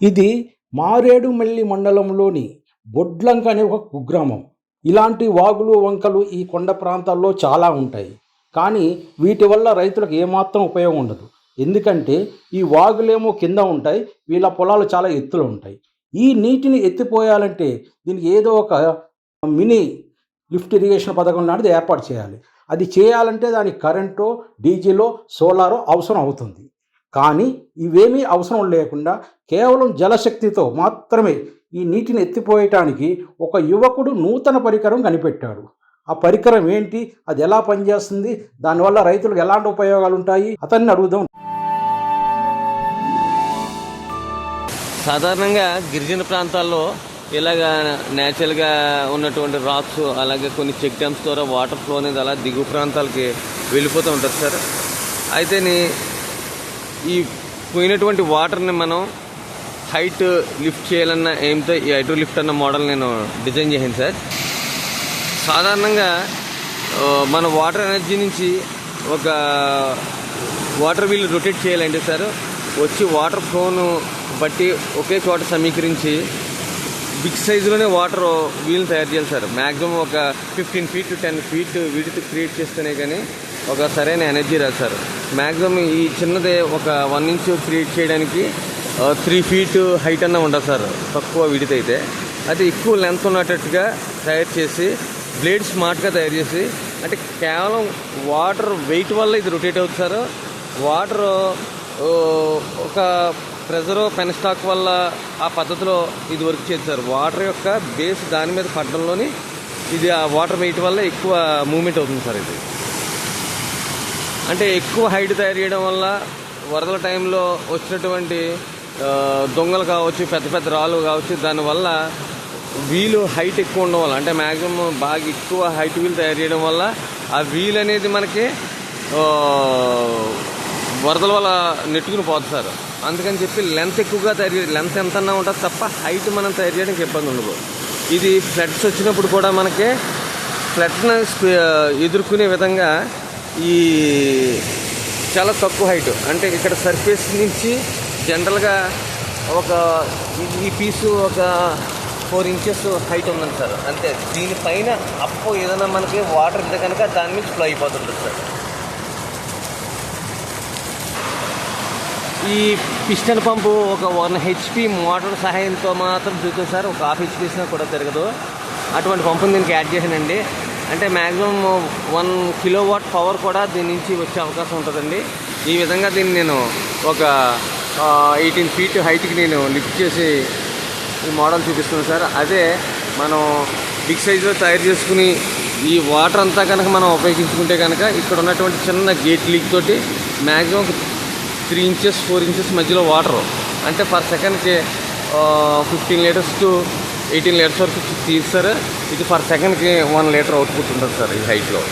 ఇది మారేడుమల్లి మండలంలోని బొడ్లంక అనే ఒక కుగ్రామం. ఇలాంటి వాగులు వంకలు ఈ కొండ ప్రాంతాల్లో చాలా ఉంటాయి. కానీ వీటి వల్ల రైతులకు ఏమాత్రం ఉపయోగం ఉండదు. ఎందుకంటే ఈ వాగులేమో కింద ఉంటాయి వీళ్ళ పొలాలు చాలా ఎత్తులు ఉంటాయి. ఈ నీటిని ఎత్తిపోయాలంటే దీనికి ఏదో ఒక మినీ లిఫ్ట్ ఇరిగేషన్ పథకం లాంటిది ఏర్పాటు చేయాలి. అది చేయాలంటే దానికి కరెంటో డీజిలో సోలారో అవసరం అవుతుంది. కానీ ఇవేమీ అవసరం లేకుండా కేవలం జలశక్తితో మాత్రమే ఈ నీటిని ఎత్తిపోయటానికి ఒక యువకుడు నూతన పరికరం కనిపెట్టాడు. ఆ పరికరం ఏంటి? అది ఎలా పనిచేస్తుంది? దానివల్ల రైతులకు ఎలాంటి ఉపయోగాలు ఉంటాయి? అతన్ని అడుగుదాం. సాధారణంగా గిరిజన ప్రాంతాల్లో ఇలాగ న్యాచురల్గా ఉన్నటువంటి రాక్స్ అలాగే కొన్ని చెక్ డ్యామ్స్ ద్వారా వాటర్ ఫ్లో అనేది అలా దిగువ ప్రాంతాలకి వెళ్ళిపోతూ ఉంటుంది సార్. అయితే ఈ పోయినటువంటి వాటర్ని మనం హైట్ లిఫ్ట్ చేయాలన్న ఎయిమ్తో ఈ హైడ్రో లిఫ్ట్ అన్న మోడల్ నేను డిజైన్ చేశాను సార్. సాధారణంగా మన వాటర్ ఎనర్జీ నుంచి ఒక వాటర్ వీల్ రొటేట్ చేయాలంటే సార్ వచ్చి వాటర్ ఫ్లోను బట్టి ఒకే చోట సమీకరించి బిగ్ సైజులోనే వాటర్ వీల్ని తయారు చేయాలి సార్. మ్యాక్సిమం ఒక ఫిఫ్టీన్ ఫీట్ టెన్ ఫీట్ వీటితో క్రియేట్ చేస్తేనే కానీ ఒక సరైన ఎనర్జీ రాదు సార్. మ్యాక్సిమం ఈ చిన్నదే ఒక వన్ ఇంచ్ క్రియేట్ చేయడానికి త్రీ ఫీట్ హైట్ అన్న ఉండదు సార్. తక్కువ విడితే అయితే. అయితే ఎక్కువ లెంత్ ఉన్నట్టుగా తయారు చేసి బ్లేడ్ స్మార్ట్గా తయారు చేసి అంటే కేవలం వాటర్ వెయిట్ వల్ల ఇది రొటేట్ అవుతుంది సార్. వాటర్ ఒక ప్రెజర్ పెన్ స్టాక్ వల్ల ఆ పద్ధతిలో ఇది వర్క్ చేయదు సార్. వాటర్ యొక్క బేస్ దాని మీద పడడంలోని ఇది ఆ వాటర్ వెయిట్ వల్ల ఎక్కువ మూమెంట్ అవుతుంది సార్ ఇది. అంటే ఎక్కువ హైట్ తయారు చేయడం వల్ల వరదల టైంలో వచ్చినటువంటి దొంగలు కావచ్చు పెద్ద పెద్ద రాళ్ళు కావచ్చు దానివల్ల వీలు హైట్ ఎక్కువ ఉండడం వల్ల అంటే మ్యాక్సిమం బాగా ఎక్కువ హైట్ వీలు తయారు చేయడం వల్ల ఆ వీల్ అనేది మనకి వరదల వల్ల నెట్టుకుని పోతుంది సార్. అందుకని చెప్పి లెంత్ ఎక్కువగా తయారు చే- లెంత్ ఎంత ఉంటుంది తప్ప హైట్ మనం తయారు చేయడానికి ఇబ్బంది ఉండదు. ఇది ఫ్లడ్స్ వచ్చినప్పుడు కూడా మనకి ఫ్లడ్ని ఎదుర్కొనే విధంగా ఈ చాలా తక్కువ హైట్ అంటే ఇక్కడ సర్ఫేస్ నుంచి జనరల్గా ఒక ఈ- పీసు ఒక ఫోర్ ఇంచెస్ హైట్ ఉందండి సార్ అంతే. దీనిపైన అప్పు ఏదైనా మనకి వాటర్ ఇస్తే కనుక దాని మీద ఫ్లో అయిపోతుంటుంది సార్ ఈ పిస్టన్ పంపు ఒక వన్ హెచ్పి మోటార్ సహాయంతో మాత్రం తిరుగుతుంది సార్ ఒక హాఫ్ హెచ్పి కూడా తిరగదు. అటువంటి పంపుని దీనికి యాడ్ చేసానండి అంటే maximum one kilo watt power కూడా దీని నుంచి వచ్చే అవకాశం ఉంటుందండి. ఈ విధంగా దీన్ని నేను ఒక ఎయిటీన్ ఫీట్ హైట్కి నేను లిఫ్ట్ చేసి ఈ మోడల్ చూపిస్తున్నాను సార్. అదే మనం బిగ్ సైజులో తయారు చేసుకుని ఈ వాటర్ అంతా కనుక మనం ఉపయోగించుకుంటే కనుక ఇక్కడ ఉన్నటువంటి చిన్న గేట్ లీక్ తోటి maximum three inches four inches మధ్యలో వాటర్. అంటే పర్ సెకండ్కి fifteen litres to eighteen litres వరకు తీస్తారు? ఇది పర్ సెకండ్కి వన్ లీటర్ అవుట్పుట్ ఉంటుంది సార్ ఈ హైట్లో